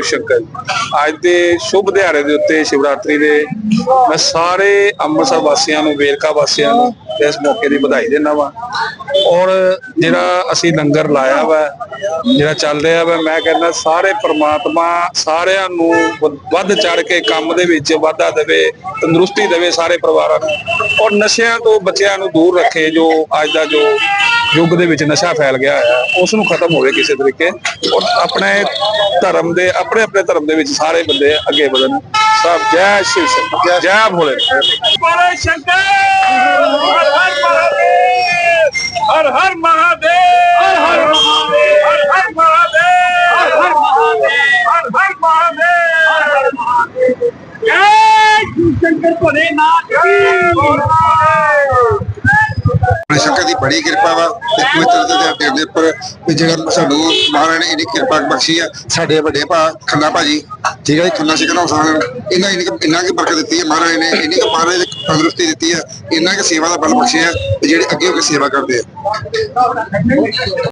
ਸ਼ੰਕਰ। ਅੱਜ ਦੇ ਸ਼ੁਭ ਦਿਹਾੜੇ ਦੇ ਉੱਤੇ ਸ਼ਿਵਰਾਤਰੀ ਦੇ ਮੈਂ ਸਾਰੇ ਅੰਮ੍ਰਿਤਸਰ ਵਾਸੀਆਂ ਨੂੰ, ਵੇਰਕਾ ਵਾਸੀਆਂ ਨੂੰ ਇਸ ਮੌਕੇ ਦੀ ਵਧਾਈ ਦਿੰਦਾ ਵਾਂ। ਔਰ ਜਿਹੜਾ ਅਸੀਂ ਲੰਗਰ ਲਾਇਆ ਵਾ, ਜਿਹੜਾ ਚੱਲ ਰਿਹਾ ਵਾ, ਮੈਂ ਕਹਿੰਦਾ ਸਾਰੇ ਪ੍ਰਮਾਤਮਾ ਸਾਰਿਆਂ ਨੂੰ ਵ- ਵੱਧ ਚੜ ਕੇ ਕੰਮ ਦੇ ਵਿੱਚ ਵਾਧਾ ਦੇਵੇ, ਤੰਦਰੁਸਤੀ ਦੇਵੇ ਸਾਰੇ ਪਰਿਵਾਰਾਂ ਨੂੰ। ਔਰ ਨਸ਼ਿਆਂ ਤੋਂ ਬੱਚਿਆਂ ਨੂੰ ਦੂਰ ਰੱਖੇ ਜੋ ਅੱਜ ਦਾ ਜੋ ਯੁੱਗ ਦੇ ਵਿੱਚ ਨਸ਼ਾ ਫੈਲ ਗਿਆ ਹੈ ਉਸ ਨੂੰ ਖਤਮ ਹੋਵੇ ਕਿਸੇ ਤਰੀਕੇ। ਔਰ ਆਪਣੇ ਧਰਮ ਦੇ ਆਪਣੇ ਆਪਣੇ ਧਰਮ ਦੇ ਵਿੱਚ ਸਾਰੇ ਬੰਦੇ ਅੱਗੇ ਵਧਣ। ਸਭ ਜੈ ਸ਼੍ਰੀ ਸ਼ੰਕਰ ਜੈ ਭੋਲੇ ਬਾਰੇ ਸ਼ੰਕਰ ਹਰ ਹਰ ਮਹਾਦੇਵ ਹਰ ਹਰ ਮਹਾਦੇਵ ਹਰ ਹਰ ਮਹਾਦੇਵ ਹਰ ਹਰ ਮਹਾਦੇਵ ਹਰ ਹਰ ਮਹਾਦੇਵ। ਜੈ ਸ਼ਿਵ ਸ਼ੰਕਰ ਭੋਲੇ ਨਾਥ। ਦੀ ਬੜੀ ਕਿਰਪਾ ਵਾ ਤੇ ਪਵਿੱਤਰ ਦੇ ਦਿਹਾੜੇ ਦੇ ਉੱਪਰ ਵੀ ਜਿਹੜਾ ਸਾਨੂੰ ਮਹਾਰਾਜ ਨੇ ਇੰਨੀ ਕਿਰਪਾ ਬਖਸ਼ੀ ਆ, ਸਾਡੇ ਵੱਡੇ ਭਾ ਖੰਨਾ ਭਾਜੀ, ਠੀਕ ਹੈ ਜੀ, ਖੰਨਾ ਸਿਕਣਾ ਸਾਨ ਇਹਨਾਂ ਇੰਨੀ ਕੁ- ਕੀ ਬਰਕਤ ਦਿੱਤੀ ਹੈ ਮਹਾਰਾਜ ਨੇ, ਇੰਨੀ ਕੁ ਮਹਾਰਾਜ ਨੇ ਤੰਦਰੁਸਤੀ ਦਿੱਤੀ ਹੈ ਇੰਨਾ ਕਿ ਸੇਵਾ ਦਾ ਬਲ ਬਖਸ਼ਿਆ ਤੇ ਜਿਹੜੇ ਅੱਗੇ ਹੋ ਕੇ ਸੇਵਾ ਕਰਦੇ ਆ।